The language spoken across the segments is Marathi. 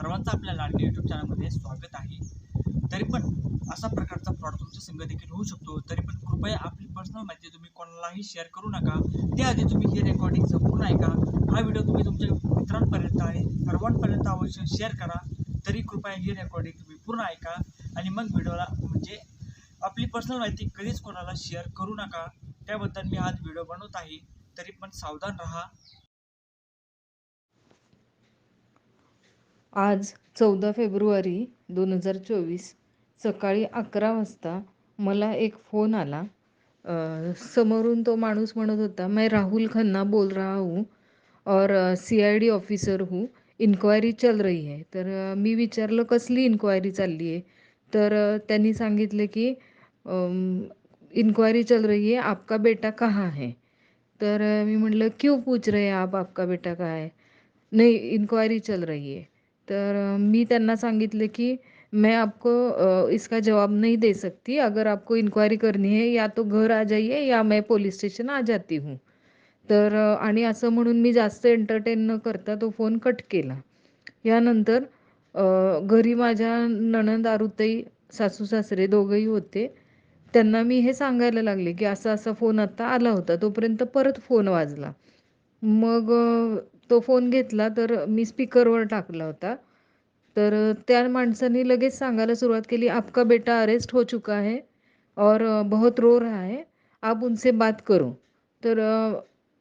सर्वांचं आपल्या लाडके यूट्यूब चॅनलमध्ये स्वागत आहे. तरी पण असा प्रकारचा फ्रॉड तुमच्या संघ देखील होऊ शकतो. तरी पण कृपया आपली पर्सनल माहिती तुम्ही कोणालाही शेअर करू नका. त्याआधी तुम्ही ही रेकॉर्डिंग संपूर्ण ऐका. हा व्हिडिओ तुम्ही तुमच्या मित्रांपर्यंत आणि सर्वांपर्यंत अवश्य शेअर करा. तरी कृपया ही रेकॉर्डिंग तुम्ही पूर्ण ऐका. आणि मग व्हिडिओला म्हणजे आपली पर्सनल माहिती कधीच कोणाला शेअर करू नका. त्याबद्दल मी आज व्हिडिओ बनवत आहे. तरी पण सावधान राहा. आज चौदा फेब्रुवारी दोन हजार चोवीस सकाळी अकरा वाजता मला एक फ़ोन आला. समोरून तो माणूस म्हणत होता मैं राहुल खन्ना बोल रहा हूँ और सी आय डी ऑफिसर हूँ. इन्क्वायरी चल रही है. तर मी विचारलं कसली इन्क्वायरी चालली आहे? तर त्यांनी सांगितले की इन्क्वायरी चल रही है आपका बेटा कहाँ है? तर मी म्हटलं क्यों पूछ रहे आप आपका बेटा कहाँ है? नाही इन्क्वायरी चल रही है. तर मी त्यांना सांगितले की मैं आपको इसका जवाब नहीं दे सकती. अगर आपको इंक्वायरी करनी है या तो घर आ जाइए या मैं पोलीस स्टेशन आ जाती हूँ. तर आणि असं म्हणून मी जास्त एंटरटेन न करता तो फोन कट केला. यानंतर घरी माझ्या नणंद आरुताई सासू सासरे दोघंही होते. त्यांना मी हे सांगायला लागले की असा असा फोन आत्ता आला होता तोपर्यंत परत फोन वाजला. मग तो फोन घेतला तर मी स्पीकरवर टाकला होता. तर त्या माणसाने लगेच सांगायला सुरुवात केली आपका बेटा अरेस्ट हो चुका है और बहुत रो रहा है आप उनसे बात करू. तर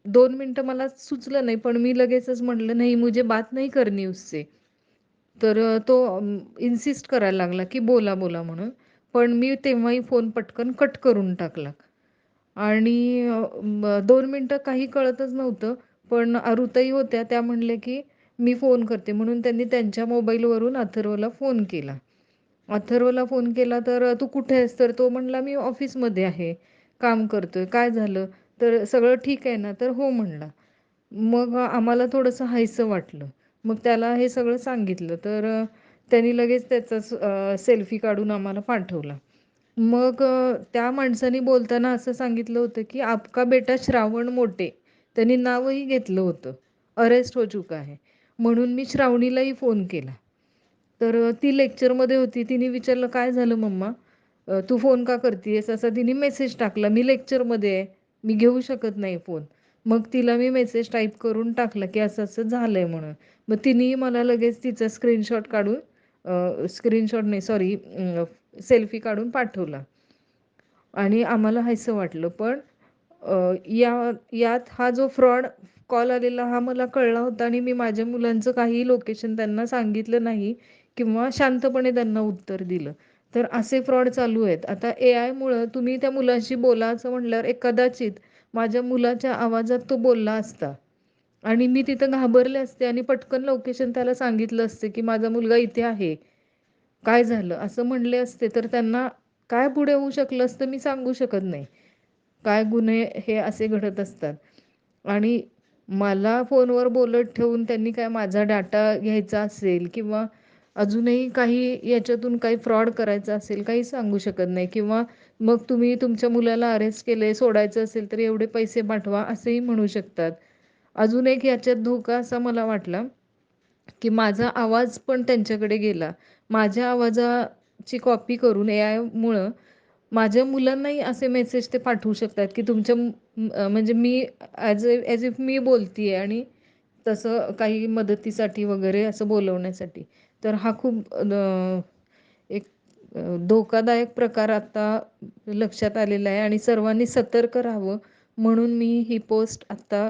दोन मिनटं मला सुचलं नाही पण मी लगेचच म्हटलं नाही मुझे बात नाही करनी उससे. तर तो इन्सिस्ट करायला लागला की बोला बोला म्हणून. पण मी तेव्हाही फोन पटकन कट करून टाकला. आणि दोन मिनटं काही कळतच नव्हतं. पण आरुताई होत्या त्या म्हणल्या, की "मी फोन करते." म्हणून त्यांनी त्यांच्या मोबाईलवरून अथर्वला फोन केला. अथर्वला फोन केला तर "तू कुठे आहेस?" तर तो म्हणला, "मी ऑफिसमध्ये आहे. काम करतोय." "काय झालं?" तर "सगळं ठीक आहे ना?" तर "हो" म्हणला. मग आम्हाला थोडंसं हायसं वाटलं. मग त्याला हे सगळं सांगितलं. तर त्यांनी लगेच त्याचा सेल्फी काढून आम्हाला पाठवला. मग त्या माणसाने बोलताना असं सांगितलं होतं, की "आपका बेटा श्रावण मोटे." त्यांनी नावही घेतलं होतं. अरेस्ट हो चुका आहे म्हणून मी श्रावणीलाही फोन केला. तर ती लेक्चरमध्ये होती. तिने विचारलं, "काय झालं मम्मा? तू फोन का करतेस असा तिने मेसेज टाकला. मी लेक्चरमध्ये आहे. मी घेऊ शकत नाही फोन. मग तिला मी मेसेज टाईप करून टाकला, की असं-असं झालंय म्हणून. मग तिनेही मला लगेच तिचा स्क्रीनशॉट काढून स्क्रीनशॉट नाही सॉरी सेल्फी काढून पाठवला. आणि आम्हाला हायसं वाटलं. पण या यात हा जो फ्रॉड कॉल आलेला हा मला कळला होता आणि मी माझ्या मुलांचं काहीही लोकेशन त्यांना सांगितलं नाही किंवा शांतपणे त्यांना उत्तर दिलं. तर असे फ्रॉड चालू आहेत. आता ए आयमुळं तुम्ही त्या मुलाशी बोला असं म्हटल्यावर एक कदाचित माझ्या मुलाच्या आवाजात तो बोलला असता आणि मी तिथं घाबरले असते आणि पटकन लोकेशन त्याला सांगितलं असते, की माझा मुलगा इथे आहे. काय झालं? असं म्हणले असते तर त्यांना काय पुढे होऊ शकलं असतं मी सांगू शकत नाही. काय गुन्हे हे असे घडत असतात. आणि मला फोनवर बोलत ठेवून त्यांनी काय माझा डाटा घ्यायचा असेल किंवा अजूनही काही याच्यातून काही फ्रॉड करायचा असेल, काही सांगू शकत नाही किंवा मग तुम्ही तुमच्या मुलाला अरेस्ट केले सोडायचं असेल तर एवढे पैसे पाठवा असेही म्हणू शकतात. अजून एक याच्यात धोका असा मला वाटला, की माझा आवाज पण त्यांच्याकडे गेला. माझ्या आवाजाची कॉपी करून ए आयमुळं माझ्या मुलांनाही असे मेसेज ते पाठवू शकतात, की तुमच्या म्हणजे मी ॲज अ ॲज इफ मी बोलतीये आणि तसं काही मदतीसाठी वगैरे असं बोलवण्यासाठी. तर हा खूप एक धोकादायक प्रकार आता लक्षात आलेला आहे आणि सर्वांनी सतर्क राहावं म्हणून मी ही पोस्ट आत्ता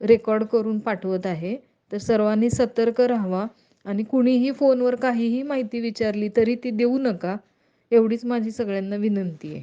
रेकॉर्ड करून पाठवत आहे. तर सर्वांनी सतर्क राहावा आणि कुणीही फोनवर काहीही माहिती विचारली तरी ती देऊ नका. एवढीच माझी सगळ्यांना विनंती आहे.